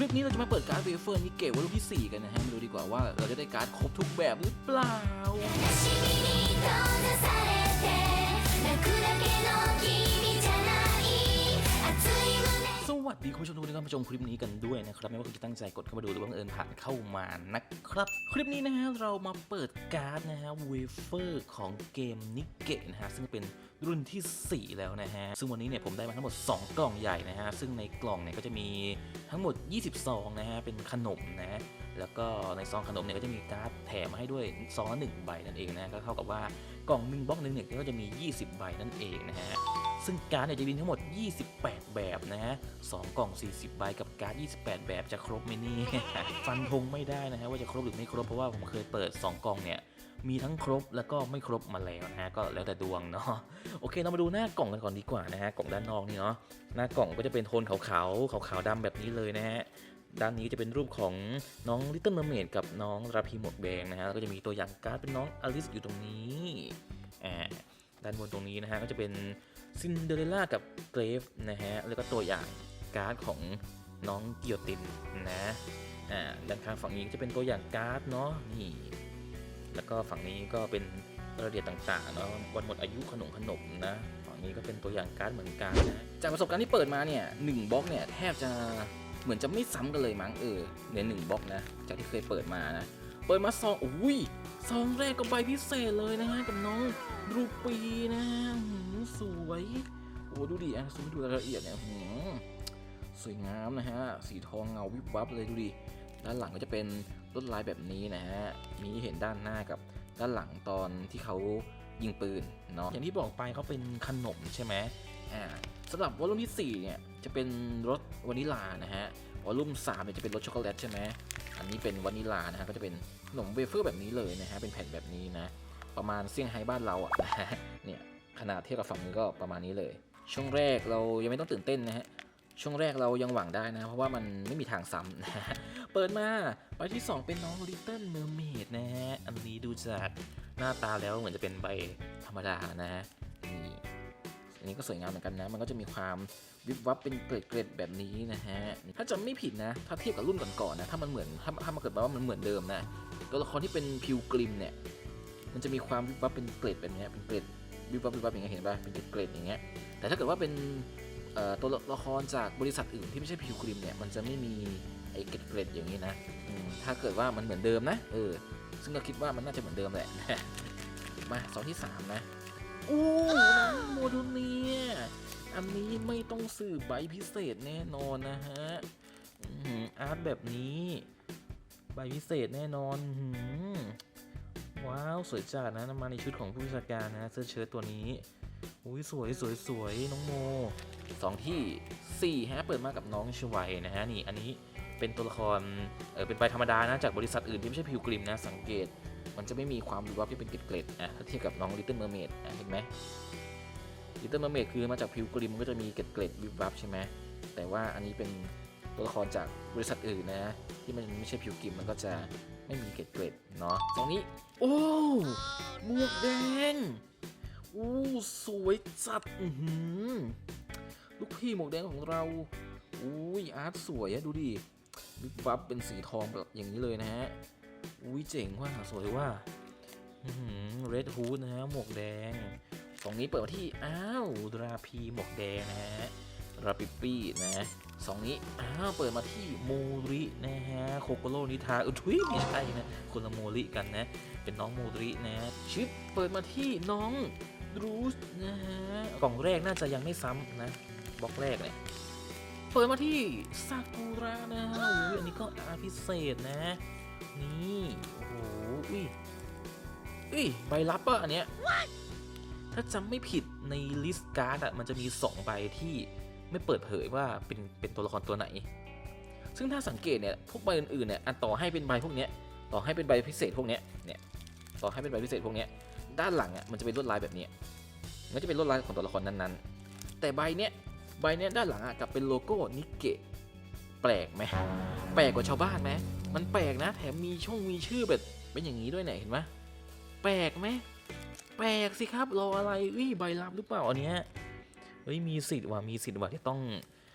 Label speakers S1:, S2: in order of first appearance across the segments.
S1: คลิปนี้เราจะมาเปิดการ์ดเวเฟอร์นี่เกะวันรุ่นที่ 4 กันนะฮะมาดูดีกว่าว่าเราจะได้การ์ดครบทุกแบบหรือเปล่า สวัสดีคุณผู้ชมทุกท่านที่เข้ามาชมคลิปนี้กันด้วยนะครับไม่ว่าคุณจะตั้งใจกดเข้ามาดูหรือว่าบังเอิญผ่านเข้ามานะครับ คลิปนี้นะฮะเรามาเปิดการ์ดนะฮะเวเฟอร์ของเกมนิเกะนะฮะซึ่งเป็นรุ่นทีสี่4 แล้วนะฮะ ซึ่งวันนี้เนี่ยผมได้มาทั้งหมด 2 กล่องใหญ่นะฮะ ซึ่งในกล่องเนี่ยก็จะมีทั้งหมด20ซองนะฮะ เป็นขนมนะ แล้วก็ในซองขนมเนี่ยก็จะมีการ์ดแถมมาให้ด้วยซองละหนึ่งใบนั่นเองนะก็เท่ากับว่ากล่องหนึ่งบล็อกหนึ่งเนี่ยก็จะมี 20 ใบนั่นเองนะฮะซึ่งการ์ดเนี่ยจะมีทั้งหมด 28 แบบนะฮะ2กล่อง 40 ใบกับการ์ด 28 แบบจะครบไหมนี่ฟันธงไม่ได้นะฮะว่าจะครบหรือไม่ครบเพราะว่าผมเคยเปิด 2 กล่องเนี่ยมีทั้งครบแล้วก็ไม่ครบมาแล้วนะฮะก็แล้วแต่ดวงเนาะโอเคเรามาดูหน้ากล่องกันก่อนดีกว่านะฮะกล่องด้านนอกนี่เนาะหน้ากล่องก็จะเป็นโทนขาวๆขาวๆดำแบบนี้เลยนะฮะ ด้านนี้จะเป็นรูปของน้องลิตเติ้ลเมอร์เมดกับน้องราพีหมวกแดงนะฮะแล้วก็จะมีตัวอย่างการ์ดเป็นน้องอลิสอยู่ตรงนี้อ่าด้านบนตรงนี้นะฮะก็จะเป็นซินเดอเรลล่ากับเกรฟนะฮะแล้วก็ตัวอย่างการ์ดของน้องกิโยตินนะอ่าด้านข้างฝั่งนี้จะเป็นตัวอย่างการ์ดเนาะนี่แล้วก็ฝั่งนี้ก็เป็นรายละเอียดต่างๆเนาะวันหมดอายุขนมขนมนะฝั่งนี้ก็เป็นตัวอย่างการ์ดเหมือนกันนะจากประสบการณ์ที่เปิดมาเนี่ยหนึ่งบล็อกเนี่ยแทบจะ เหมือนจะไม่ซ้ำกันเลยมั้งเออในหนึ่งบล็อกนะ จากที่เคยเปิดมานะ เปิดมาซองอุ้ยซองแรกก็ใบพิเศษเลยนะฮะกับน้องรูปีนะหืมสวยโอ้ดูดิอะซูมให้ดูรายละเอียดเนี่ยสวยงามนะฮะ สีทองเงาวิบวับเลยดูดิ ด้านหลังก็จะเป็นลวดลายแบบนี้นะฮะ มีเห็นด้านหน้ากับด้านหลังตอนที่เขายิงปืนเนาะ อย่างที่บอกไปเขาเป็นขนมใช่ไหมอ่าสำหรับวอลุ่มที่ 4 เนี่ย จะเป็นรสวานิลานะฮะวอลลุ่ม3เนี่ยจะเป็นรสช็อกโกแลตใช่ไหมอันนี้เป็นวานิลานะฮะก็จะเป็นขนมเวเฟอร์แบบนี้เลยนะฮะเป็นแผ่นแบบนี้นะ ประมาณเซี่ยงไฮ้บ้านเราอะนะฮะเนี่ยขนาดเทียบกับฝั่งนี้ก็ประมาณนี้เลย ช่วงแรกเรายังไม่ต้องตื่นเต้นนะฮะช่วงแรกเรายังหวังได้นะ เพราะว่ามันไม่มีทางซ้ำนะเปิดมาใบที่ 2 เป็นน้อง Little Mermaid นะฮะ อันนี้ดูจากหน้าตาแล้วเหมือนจะเป็นใบธรรมดานะฮะ อันนี้ก็สวยงามเหมือนกันนะ มันก็จะมีความวิบวับเป็นเกล็ดๆแบบนี้นะฮะ ถ้าจำไม่ผิดนะ ถ้าเทียบกับรุ่นก่อนๆนะ ถ้ามันเหมือน ถ้าถ้ามันเกิดว่ามันเหมือนเดิมนะ ตัวละครที่เป็นพิวกริมเนี่ย มันจะมีความวิบวับเป็นเกล็ดแบบนี้เป็นเกล็ดวิบวับวิบวับอย่างเงี้ยเห็นป่ะ เป็นเกล็ดๆอย่างเงี้ย แต่ถ้าเกิดว่าเป็นตัวละครจากบริษัทอื่นที่ไม่ใช่พิวกริมเนี่ย มันจะไม่มีไอ้เกล็ดๆอย่างนี้นะ ถ้าเกิดว่ามันเหมือนเดิมนะ เออ ซึ่งก็คิดว่ามันน่าจะเหมือนเดิมแหละ มาสองที่สามนะ อู้น้องโมดูเนียอันนี้ไม่ต้องสื่อใบพิเศษแน่นอนนะฮะอาร์ตแบบนี้ ใบพิเศษแน่นอนหือว้าวสวยจัดนะมาในชุดของผู้วิชาการนะเสื้อเชิ้ตตัวนี้อุ้ยสวยสวยสวยน้องโมสองที่สี่ฮะ เปิดมากับน้องชวัยนะฮะ นี่ อันนี้เป็นตัวละคร เออเป็นใบธรรมดานะ จากบริษัทอื่นที่ไม่ใช่พิวกริมนะ สังเกต มันจะไม่มีความวิบวับที่เป็นเกล็ดๆอะถ้าเทียบกับน้อง Little Mermaid อะเห็นไหม Little Mermaid คือมาจากพิวกริมก็จะมีเกล็ดๆวิบวับใช่ไหมแต่ว่าอันนี้เป็นตัวละครจากบริษัทอื่นนะ ที่มันไม่ใช่พิวกริมมันก็จะไม่มีเกล็ดๆเนาะตรงนี้ โอ้หมวกแดงอู้สวยจัดอือหือลูกพี่หมวกแดงของเราอุ้ยอาร์ตสวยอะดูดิวิบวับเป็นสีทองแบบอย่างนี้เลยนะฮะ อุ้ยเจ๋งว่าสวยว่าเรดฮูดนะฮะหมวกแดงสองนี้เปิดมาที่ อ้าวราพีหมวกแดงนะฮะราปิปปี้นะสองนี้ อ้าวเปิดมาที่โมรินะฮะโคโกโรนิทาอุยทุยไม่ใช่นะคนละโมริกันนะ เป็นน้องโมรินะชิปเปิดมาที่น้องรูสนะฮะกล่องแรกน่าจะยังไม่ซ้ำนะบล็อกแรกเนี่ยเปิดมาที่ซากุระนะฮะอุ้ยอันนี้ก็อาพิเศษนะ นี่โอ้โหอุ้ยอุ้ยใบลับปะอันเนี้ยถ้าจำไม่ผิดในลิสต์การ์ดอะมันจะมี 2 ใบที่ไม่เปิดเผยว่าเป็นเป็นตัวละครตัวไหน ซึ่งถ้าสังเกตเนี่ยพวกใบอื่นๆเนี่ยอันต่อให้เป็นใบพวกเนี้ยต่อให้เป็นใบพิเศษพวกเนี้ยเนี่ยต่อให้เป็นใบพิเศษพวกเนี้ยด้านหลังอะมันจะเป็นลวดลายแบบเนี้ยมันก็จะเป็นลวดลายของตัวละครนั้นๆ แต่ใบเนี้ยใบเนี้ยด้านหลังอะกลับเป็นโลโก้นิเกะแปลกไหมแปลกกว่าชาวบ้านไหม มันแปลกนะ แถมมีช่องมีชื่อแบบเป็นอย่างนี้ด้วยเนี่ยเห็นไหมแปลกไหมแปลกสิครับรออะไรอุ้ยใบลับหรือเปล่าอันเนี้ยเฮ้ยมีสิทธิ์ว่ะมีสิทธิ์ว่ะที่ต้อง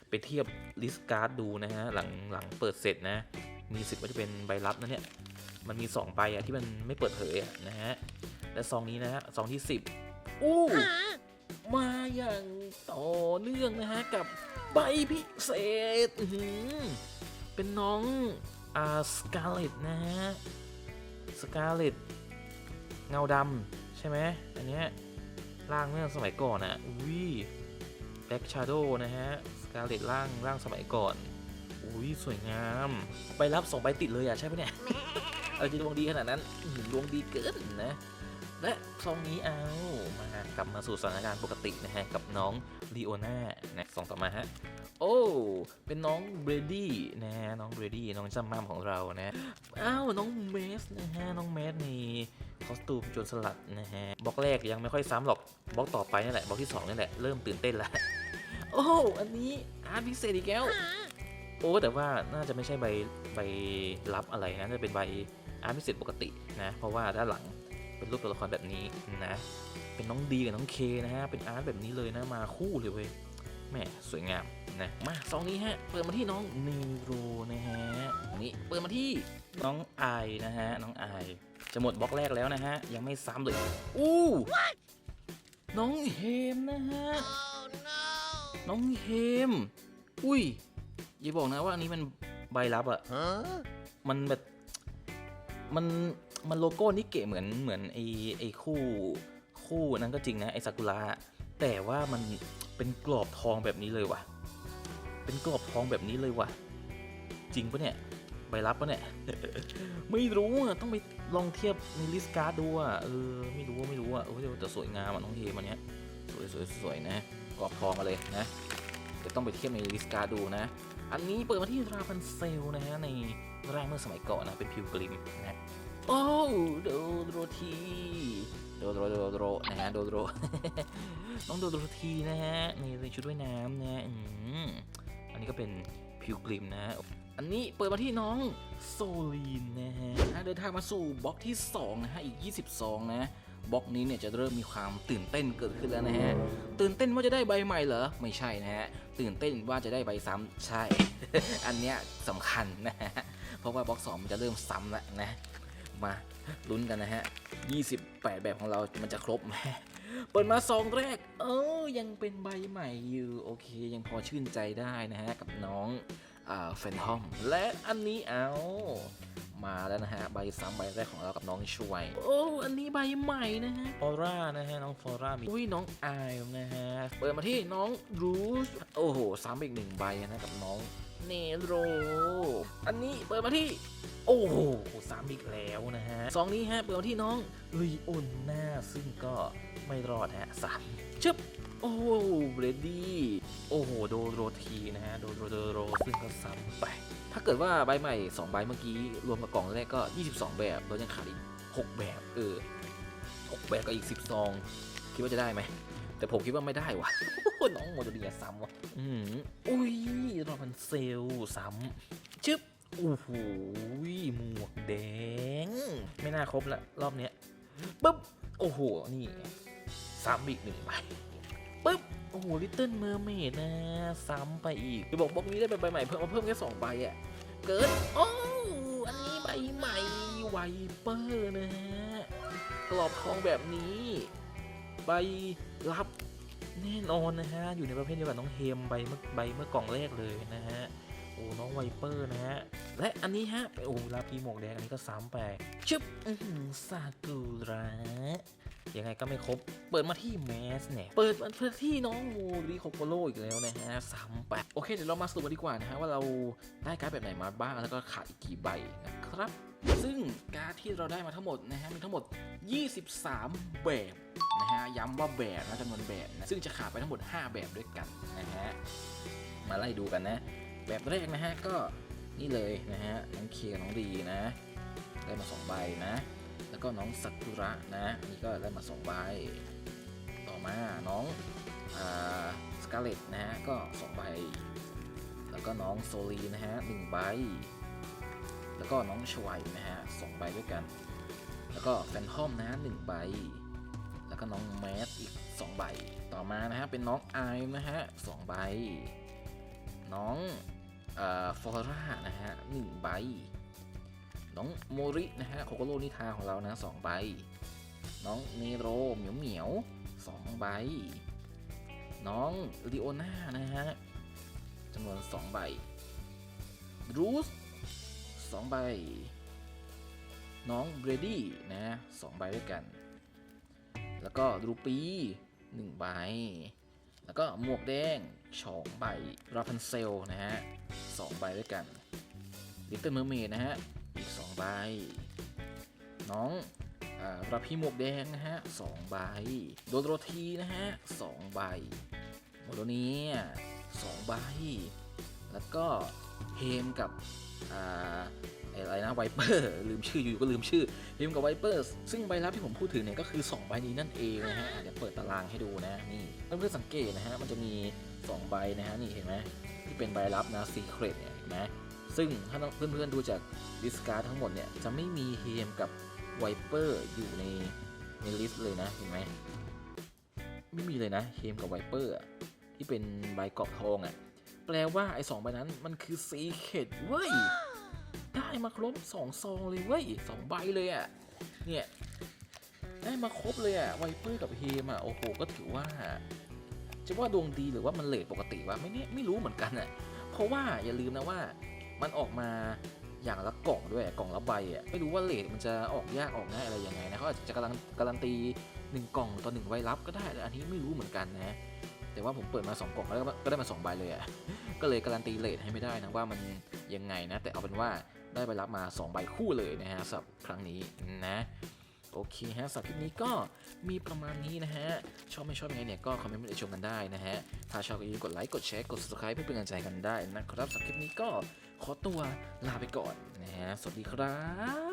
S1: ไปเทียบลิสการ์ดดูนะฮะหลังหลังเปิดเสร็จนะ มีสิทธิ์ว่าจะเป็นใบลับนะเนี่ยมันมี2ใบอะที่มันไม่เปิดเผยอะนะฮะและซองนี้นะฮะซองที่ 10อู้มาอย่างต่อเนื่องนะฮะกับใบพิเศษเป็นน้อง อ่าสกาเลตนะฮะสกาเลตเงาดำใช่ไหมอันเนี้ยร่างเมื่อสมัยก่อนอะอุ้ยแบ็กชาโดนะฮะสกาเลตร่างร่างสมัยก่อนอุ้ยสวยงามไปรับสองใบติดเลยอะใช่ปะเนี่ย เออจะดวงดีขนาดนั้นอื้อหือดวงดีเกินนะ และซองนี้เอามากลับมาสู่สถานการณ์ปกตินะฮะ กับน้องลีโอน่านะซองต่อมาฮะ โอ้ เป็นน้องเบรดี้นะฮะ น้องเบรดี้น้องจำม่ำของเรานะ อ้าว น้องเมสนะฮะ น้องเมสนี่คอสตูมโจรสลัดนะฮะบล็อกแรกยังไม่ค่อยซ้ำหรอกบล็อกต่อไปนี่แหละบล็อกที่สองนี่แหละ เริ่มตื่นเต้นแล้ว โอ้อันนี้อาร์ตพิเศษอีกแล้วโอ้แต่ว่าน่าจะไม่ใช่ใบใบรับอะไรนะจะเป็นใบอาร์ตพิเศษปกตินะ เพราะว่าด้านหลัง เป็นรูปตัวละครแบบนี้นะ เป็นน้องดีกับน้องเคนะฮะ เป็นอาร์ตแบบนี้เลยนะ มาคู่เลยเว้ยแหม่สวยงามนะ มาซองนี้ฮะ เปิดมาที่น้องเนโรนะฮะ นี่เปิดมาที่น้องไอนะฮะ น้องไอจะหมดบล็อกแรกแล้วนะฮะ ยังไม่ซ้ำเลย อู้น้องเฮมนะฮะน้องเฮม อุ้ยอย่าบอกนะว่าอันนี้มันใบรับอะมันแบบ มัน มันโลโก้นี่เก๋เหมือนเหมือนไอไอคู่คู่นั้นก็จริงนะไอซากุระแต่ว่ามันเป็นกรอบทองแบบนี้เลยว่ะ เป็นกรอบทองแบบนี้เลยว่ะ จริงปะเนี่ยใบรับปะเนี่ย ไม่รู้อะต้องไปลองเทียบในลิสต์การ์ดดูอะเออไม่รู้ไม่รู้อะเออแต่สวยงามอะน้องเฮมันเนี้ยสวยสวยสวยนะกรอบทองมาเลยนะเดี๋ยวต้องไปเทียบในลิสต์การ์ดดูนะ อันนี้เปิดมาที่ราพันเซลนะฮะในร่างเมื่อสมัยก่อนนะเป็นพิวกริมนะ โอ้โดโดทีโดโดโดโดนะฮะโดโดน้องโดโดทีนะฮะนี่ในชุดว่ายน้ำนะฮะอืมอันนี้ก็เป็นพิวกริมนะฮะอันนี้เปิดมาที่น้องโซลีนนะฮะเดินทางมาสู่บล็อกที่2นะฮะอีก20ซองนะบล็อกนี้เนี่ยจะเริ่มมีความตื่นเต้นเกิดขึ้นแล้วนะฮะ ตื่นเต้นว่าจะได้ใบใหม่เหรอ ไม่ใช่นะฮะ ตื่นเต้นว่าจะได้ใบซ้ำใช่ อันเนี้ยสำคัญนะฮะ เพราะว่าบล็อกสองมันจะเริ่มซ้ำแล้วนะ มาลุ้นกันนะฮะ 28 แบบของเรา มันจะครบไหมเปิดมาซองแรก เออยังเป็นใบใหม่อยู่ โอเค ยังพอชื่นใจได้นะฮะ กับน้องอ่าแฟนทอม และอันนี้เอามาแล้วนะฮะ ใบซ้ำใบแรกของเรากับน้องช่วย โอ้อันนี้ใบใหม่นะฮะฟอร่านะฮะ น้องฟอร่ามีอุ้ยน้องไอายนะฮะ เปิดมาที่น้องรูชโอ้โหซ้ำอีกหนึ่งใบนะกับน้อง เนโร อันนี้เปิดมาที่ โอ้โหสามอีกแล้วนะฮะสองนี้ฮะเปิดมาที่น้องลีโอนน่าซึ่งก็ไม่รอดฮะสามชึบโอ้โหเบรดดี้โอ้โหโดโรทีนะฮะโดโรโดโรซึ่งก็ซ้ำไป ถ้าเกิดว่าใบใหม่ 2 ใบเมื่อกี้ รวมกับกล่องแรกก็ 22 แบบเรายังขาดอีก 6 แบบ เออ 6 แบบก็อีก10ซอง คิดว่าจะได้ไหม แต่ผมคิดว่าไม่ได้ว่ะ น้องโมโดเดียซ้ำว่ะอืมอุ้ยรอพันเซลซ้ำชึบโอ้โหหมวกแดง ไม่น่าครบละรอบเนี้ยปุ๊บ โอ้โห นี่ซ้ำอีกหนึ่งใบปุ๊บ โอ้โหลิตเติ้ลเมอร์เมดนะ ซ้ำไปอีกจะบอกบล็อกนี้ได้ใบใหม่เพิ่มมาเพิ่มแค่สองใบอะเกิดโอ้อันนี้ใบใหม่ไวเปอร์นะฮะกรอบทองแบบนี้ ใบรับแน่นอนนะฮะ อยู่ในประเภทเดียวกับน้องเฮมใบเมื่อใบเมื่อกล่องแรกเลยนะฮะ โอ้น้องไวเปอร์นะฮะ และอันนี้ฮะโอ้ลาพีหมวกแดงอันนี้ก็ซ้ำไปชึบอื้อหือซากุระยังไงก็ไม่ครบ เปิดมาที่แมสเนี่ย เปิดมาที่น้องมูริโคโปโลอีกแล้วนะฮะซ้ำไปโอเค เดี๋ยวเรามาสรุปกันดีกว่านะฮะ ว่าเราได้การ์ดแบบไหนมาบ้าง แล้วก็ขาดอีกกี่ใบนะครับ ซึ่งการ์ดที่เราได้มาทั้งหมดนะฮะ มีทั้งหมด 23 แบบ ฮะย้ำว่าแบบนะจำนวนแบบนะซึ่งจะขาดไปทั้งหมด 5 แบบด้วยกันนะฮะมาไล่ดูกันนะ แบบแรกนะฮะก็นี่เลยนะฮะน้องเคน้องดีนะ ได้มาสองใบนะ แล้วก็น้องสักุระนะนี่ก็ได้มาสองใบต่อมาน้องสกาเลตนะฮะก็สองใบแล้วก็น้องโซลีนะฮะหนึ่งใบ แล้วก็น้องชวัยนะฮะสองใบด้วยกัน แล้วก็แฟนทอมนะฮะหนึ่งใบ ก็น้องแมสอีกสองใบ ต่อมานะฮะเป็นน้องไอมนะฮะสองใบ น้องเอ่อฟอร่านะฮะหนึ่งใบ น้องโมรินะฮะโคโกโรนิทาของเรานะสองใบ น้องเนโรเหมียวเหมียวสองใบ น้องลีโอน่านะฮะจำนวนสองใบรูสสองใบ น้องเบรดี้นะสองใบด้วยกัน แล้วก็รูปีหนึ่งใบ แล้วก็หมวกแดงสองใบราพันเซลนะฮะสองใบด้วยกันลิตเติ้ลเมอร์เมดนะฮะ อีกสองใบ น้องอราพีหมวกแดงนะฮะสองใบ โดโรธีนะฮะสองใบโมโดเนียสองใบ แล้วก็เฮมกับ อะไรนะไวเปอร์ลืมชื่ออยู่ก็ลืมชื่อเฮมกับไวเปอร์ซึ่งใบรับที่ผมพูดถึงเนี่ยก็คือ 2 ใบนี้นั่นเองนะฮะเดี๋ยวเปิดตารางให้ดูนะนี่เพื่อนๆสังเกตนะฮะมันจะมี 2 ใบนะฮะนี่เห็นไหมที่เป็นใบรับนะซีเครตเนี่ยเห็นไหมซึ่งถ้าเพื่อนๆดูจากดิสการ์ทั้งหมดเนี่ยจะไม่มีเฮมกับไวเปอร์อยู่ในในลิสต์เลยนะเห็นไหมไม่มีเลยนะเฮมกับไวเปอร์ที่เป็นใบกรอบทองอะแปลว่าไอ้สองใบนั้นมันคือซีเคดเว้ย มาครบสองซองเลยเว้ยสองใบเลยอะ เนี่ยได้มาครบเลยอะไวเปอร์กับเฮมอะโอ้โห ก็ถือว่าจะว่าดวงดีหรือว่ามันเลทปกติวะไม่เนี่ยไม่รู้เหมือนกันอะเพราะว่าอย่าลืมนะว่ามันออกมาอย่างละกล่องด้วยกล่องละใบอะไม่รู้ว่าเลทมันจะออกยากออกง่ายอะไรยังไงนะเขาอาจจะกำลังการันตีหนึ่งกล่องต่อหนึ่งใบรับก็ได้แต่อันนี้ไม่รู้เหมือนกันนะแต่ว่าผมเปิดมา 2 กล่องแล้วก็ได้มา2ใบเลยอะ่ะก็เลยการันตีเลทให้ไม่ได้นะว่ามันยังไงนะแต่เอาเป็นว่า ได้ไปรับมา 2 ใบคู่เลยนะฮะสำหรับครั้งนี้นะโอเคฮะสำหรับคลิปนี้ก็มีประมาณนี้นะฮะ ชอบไม่ชอบยังไงเนี่ยก็คอมเมนต์มาชมกันได้นะฮะ ถ้าชอบก็อย่าลืมกดไลค์ กดแชร์ กด subscribe เพื่อเป็นกำลังใจกันได้นะครับสำหรับคลิปนี้ก็ขอตัวลาไปก่อนนะฮะ สวัสดีครับ